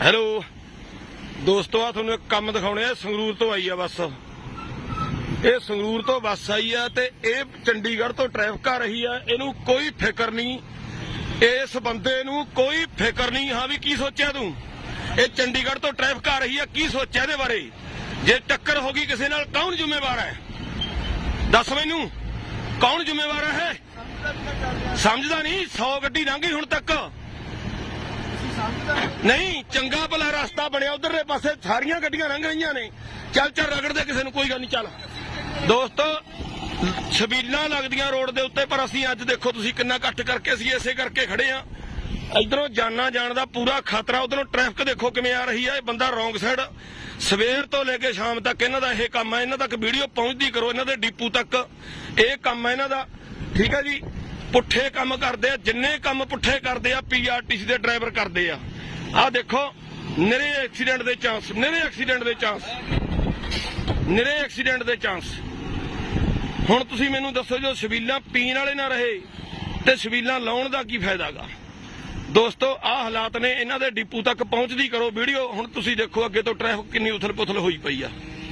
Hello. ਦੋਸਤੋ ਆ ਤੁਹਾਨੂੰ ਇੱਕ ਕੰਮ ਦਿਖਾਉਣੇ ਆ। ਸੰਗਰੂਰ ਤੋਂ ਆਈ ਆ ਬੱਸ। ਇਹ ਸੰਗਰੂਰ ਤੋਂ ਬੱਸ ਆਈ ਆ ਤੇ ਇਹ ਚੰਡੀਗੜ੍ਹ ਤੋਂ ਟ੍ਰੈਫਿਕ ਆ ਰਹੀ ਆ। ਇਹਨੂੰ ਕੋਈ ਫਿਕਰ ਨਹੀਂ। ਇਸ ਬੰਦੇ ਨੂੰ ਕੋਈ ਫਿਕਰ ਨਹੀਂ। ਹਾਂ ਵੀ ਕੀ ਸੋਚਿਆ ਤੂੰ? ਇਹ ਚੰਡੀਗੜ੍ਹ ਤੋਂ ਟ੍ਰੈਫਿਕ ਆ ਰਹੀ ਆ। ਕੀ ਸੋਚਿਆ ਇਹਦੇ ਬਾਰੇ? ਜੇ ਟੱਕਰ ਹੋ ਗਈ ਕਿਸੇ ਨਾਲ, ਕੌਣ ਜ਼ਿੰਮੇਵਾਰ ਹੈ? ਦੱਸ ਮੈਨੂੰ। ਕੌਣ ਜ਼ਿੰਮੇਵਾਰ ਹੈ? ਸਮਝਦਾ ਨਹੀਂ। 100 ਗੱਡੀ ਲੰਘ ਗਈ ਹੁਣ ਤੱਕ। ਨਹੀਂ, ਚੰਗਾ ਭਲਾ ਰਸਤਾ ਬਣਿਆ, ਉਧਰਲੇ ਪਾਸੇ ਸਾਰੀਆਂ ਗੱਡੀਆਂ ਲੰਘ ਰਹੀਆਂ ਨੇ। ਚੱਲ ਚੱਲ, ਰਗੜਦੇ ਕਿਸੇ ਨੂੰ, ਕੋਈ ਗੱਲ ਨਹੀਂ, ਚੱਲ। ਦੋਸਤੋ, ਛਬੀਲਾਂ ਲੱਗਦੀਆਂ ਰੋਡ ਦੇ ਉੱਤੇ, ਪਰ ਅਸੀਂ ਅੱਜ ਦੇਖੋ ਤੁਸੀਂ ਕਿੰਨਾ ਇਕੱਠ ਕਰਕੇ ਅਸੀਂ ਇਸੇ ਕਰਕੇ ਖੜੇ ਆ ਇਧਰੋਂ ਜਾਨਾ ਜਾਣ ਦਾ ਪੂਰਾ ਖਤਰਾ, ਉਧਰੋਂ ਟ੍ਰੈਫਿਕ ਦੇਖੋ ਕਿਵੇਂ ਆ ਰਹੀ ਆ, ਇਹ ਬੰਦਾ ਰੋਂਗ ਸਾਈਡ ਸਵੇਰ ਤੋਂ ਲੈ ਕੇ ਸ਼ਾਮ ਤੱਕ ਇਹਨਾਂ ਦਾ ਇਹ ਕੰਮ ਹੈ ਇਹਨਾਂ ਤੱਕ ਵੀਡੀਓ ਪਹੁੰਚਦੀ ਕਰੋ, ਇਹਨਾਂ ਦੇ ਡਿਪੂ ਤੱਕ। ਇਹ ਕੰਮ ਹੈ ਇਹਨਾਂ ਦਾ, ਠੀਕ ਹੈ ਜੀ? ਪੁੱਠੇ ਕੰਮ ਕਰਦੇ ਆ, ਜਿੰਨੇ ਕੰਮ ਪੁੱਠੇ ਕਰਦੇ ਆ ਪੀਆਰਟੀਸੀ ਦੇ ਡਰਾਈਵਰ ਕਰਦੇ ਆ। ਆਹ ਦੇਖੋ, ਨਿਰੇ ਐਕਸੀਡੈਂਟ ਦੇ ਚਾਂਸ ਨਿਰੇ ਐਕਸੀਡੈਂਟ ਦੇ ਚਾਂਸ ਨਿਰੇ ਐਕਸੀਡੈਂਟ ਦੇ ਚਾਂਸ ਹੁਣ ਤੁਸੀਂ ਮੈਨੂੰ ਦੱਸੋ ਜੋ ਛਬੀਲਾਂ ਪੀਣ ਵਾਲੇ ਨਾ ਰਹੇ, ਤੇ ਛਬੀਲਾਂ ਲਾਉਣ ਦਾ ਕੀ ਫਾਇਦਾਗਾ ਦੋਸਤੋ, ਆਹ ਹਾਲਾਤ ਨੇ, ਇਹਨਾਂ ਦੇ ਡਿਪੂ ਤੱਕ ਪਹੁੰਚਦੀ ਕਰੋ ਵੀਡੀਓ। ਹੁਣ ਤੁਸੀਂ ਦੇਖੋ ਅੱਗੇ ਤੋਂ ਟ੍ਰੈਫਿਕ ਕਿੰਨੀ ਉਥਲ ਪੁਥਲ ਹੋਈ ਪਈ ਆ।